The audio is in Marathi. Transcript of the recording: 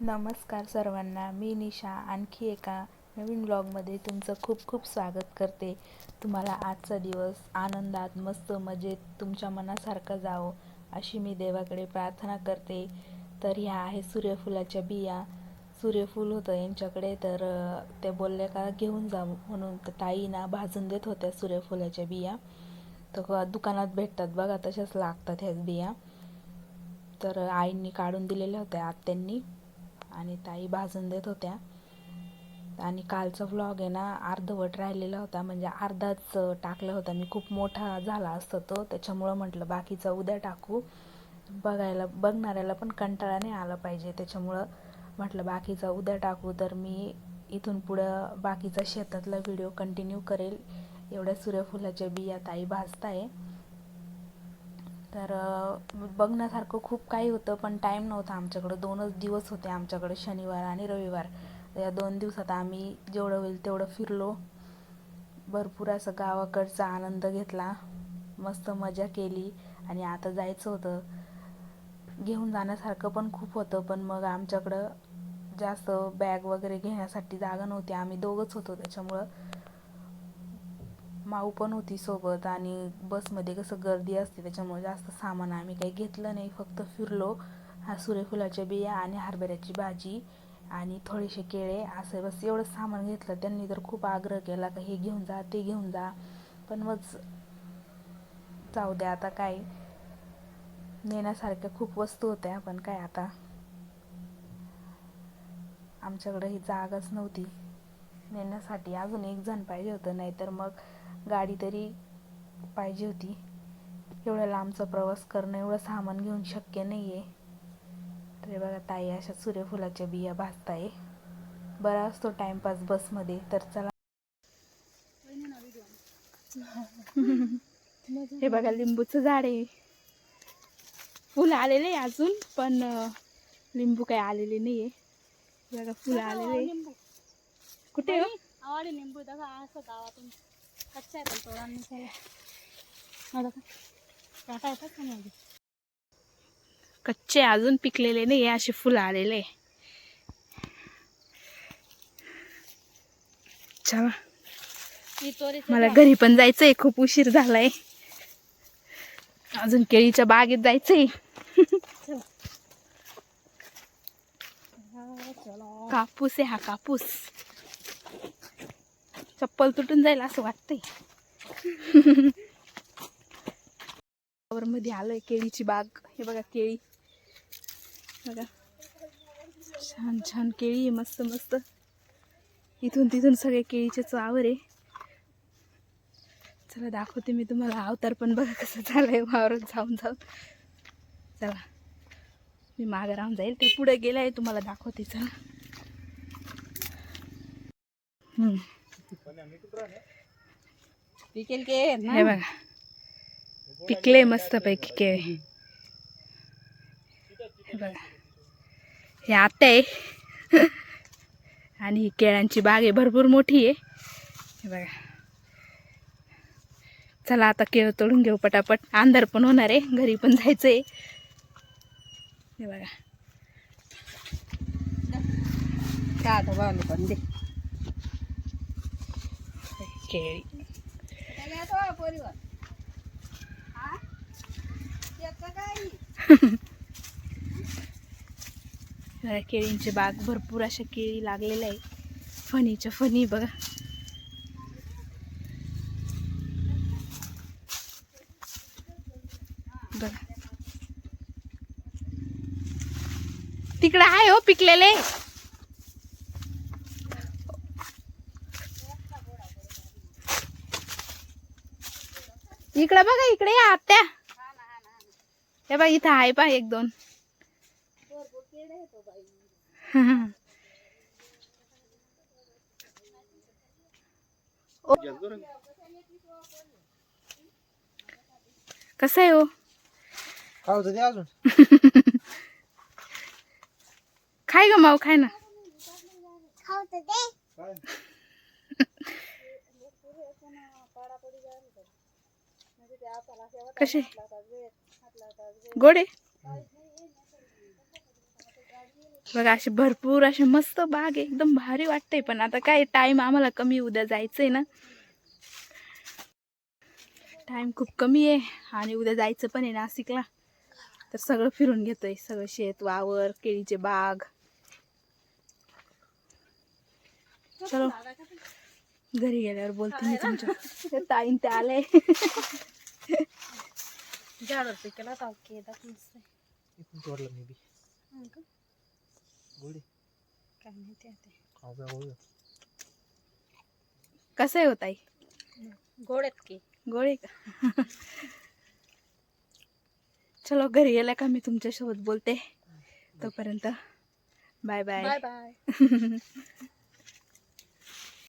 नमस्कार सर्वांना मी निशा. आणखी एका नवीन ब्लॉगमध्ये तुमचं खूप खूप स्वागत करते. तुम्हाला आजचा दिवस आनंदात मस्त मजेत तुमच्या मनासारखं जावं अशी मी देवाकडे प्रार्थना करते. तर ह्या आहे सूर्यफुलाच्या बिया. सूर्यफूल होतं यांच्याकडे तर ते बोलले का घेऊन जा म्हणून. तर ताईना भाजून देत होत्या सूर्यफुलाच्या बिया. तर दुकानात भेटतात बघा तशाच लागतात ह्याच बिया. तर आईंनी काढून दिलेल्या होत्या आत्यांनी. आणि ताई भाजून देत होत्या. आणि कालचा व्लॉग आहे ना अर्धवट राहिलेला होता. म्हणजे अर्धाच टाकला होता. मी खूप मोठा झाला असतो तो. त्याच्यामुळं म्हटलं बाकीचा उद्या टाकू. बघायला बघणाऱ्याला पण कंटाळा नाही आला पाहिजे. त्याच्यामुळं म्हटलं बाकीचा उद्या टाकू. तर मी इथून पुढं बाकीचा शेतातला व्हिडिओ कंटिन्यू करेल. एवढ्या सूर्यफुलाच्या बिया ताई भाजताय. तर बघण्यासारखं खूप काही होतं पण टाईम नव्हता आमच्याकडं. दोनच दिवस होते आमच्याकडे शनिवार आणि रविवार. या दोन दिवसात आम्ही जेवढं होईल तेवढं फिरलो. भरपूर असं गावाकडचा आनंद घेतला. मस्त मजा केली. आणि आता जायचं होतं. घेऊन जाण्यासारखं पण खूप होतं पण मग आमच्याकडं जास्त बॅग वगैरे घेण्यासाठी जागा नव्हती. आम्ही दोघंच होतो त्याच्यामुळं. माऊ पण होती सोबत आणि बसमध्ये कसं गर्दी असते त्याच्यामुळे जास्त सामान आम्ही काही घेतलं नाही. फक्त फिरलो. हा सूर्यफुलाच्या बिया आणि हरभऱ्याची भाजी आणि थोडेसे केळे असं बस एवढं सामान घेतलं. त्यांनी तर खूप आग्रह केला का हे घेऊन जा ते घेऊन जा. पण मग जाऊ द्या आता काय नेण्यासारख्या खूप वस्तू होत्या पण काय आता. आमच्याकडे ही जागाच नव्हती. नेण्यासाठी अजून एक जण पाहिजे होतं नाहीतर मग गाडी तरी पाहिजे होती. एवढ्या लांबचा प्रवास करणं एवढं सामान घेऊन शक्य नाही आहे तर हे बघा ताई अशा सूर्यफुलाच्या बिया भाजताय. बरा असतो टाइमपास बसमध्ये तर चला. हे बघा लिंबूचं झाड आहे. फुलं आलेले अजून पण लिंबू काही आलेले नाही आहे बघा फुलं आलेले आहे. कुठे हो? आवडे लिंबू बघा असं गावातून. कच्चा आहे तो आणि काटा येतात का कच्चे अजून पिकलेले नाही असे फुलं आलेले चला. मला घरी पण जायचंय खूप उशीर झालाय. अजून केळीच्या बागेत जायचंय. कापूस आहे हा कापूस. चप्पल तुटून जाईल असं वाटतंय. मध्ये आलोय केळीची बाग. हे बघा केळी. बघा. छान छान केळी आहे मस्त मस्त. इथून तिथून सगळे केळीचे चावर आहे. चला दाखवते मी तुम्हाला. अवतार पण बघा कसं झालंय वावरात जाऊन जाऊन. चला. मी मागं राहून जाईल. ते पुढे गेलाय तुम्हाला दाखवते. चला. हम्म. पिकेल के? हे बघा. पिकले मस्त पैकी केळे. हे बघा. हे आत्या आहे. आणि ही केळ्यांची बाग आहे. भरपूर मोठी आहे. हे बघा. चला आता केळ तोडून घेऊ पटापट. अंधार पण होणार आहे. घरी पण जायचं आहे हे बघा. का आता बावले पण दे. केळी. केळींचे केळींची बाग भरपूर अशा केळी लागलेल्या आहे फणीच्या फणी बघा. बघा. तिकडे आहे हो पिकलेले. इकडे बघा इकडे या आत्या. हे बघ इथं आहे पा एक दोन. कसं आहे हो? काय होतं ते अजून. खाय ग माऊ खाय ना. कसे? गोडे? बघा असे भरपूर असे मस्त बाग आहे. एकदम भारी वाटतंय पण आता काय टाइम आम्हाला कमी उद्या जायचंय ना. टाइम खूप कमी आहे आणि उद्या जायचं पण आहे नाशिकला. तर सगळं फिरून घेतोय सगळं शेत वावर केळीचे बाग. चलो. घरी गेल्यावर बोलते मी तुमच्या. ताईन ते आले पिकेला होता ओके मस्त आहे. इथून तोडलं मी बी. का? गोडी काय माहिती आता. खाऊ प्या गोडी कसं आहे हो ताई? गोड आहेत की? गोळे का? चलो घरी गेल्या का मी तुमच्यासोबत बोलते. तोपर्यंत बाय बाय बाय बाय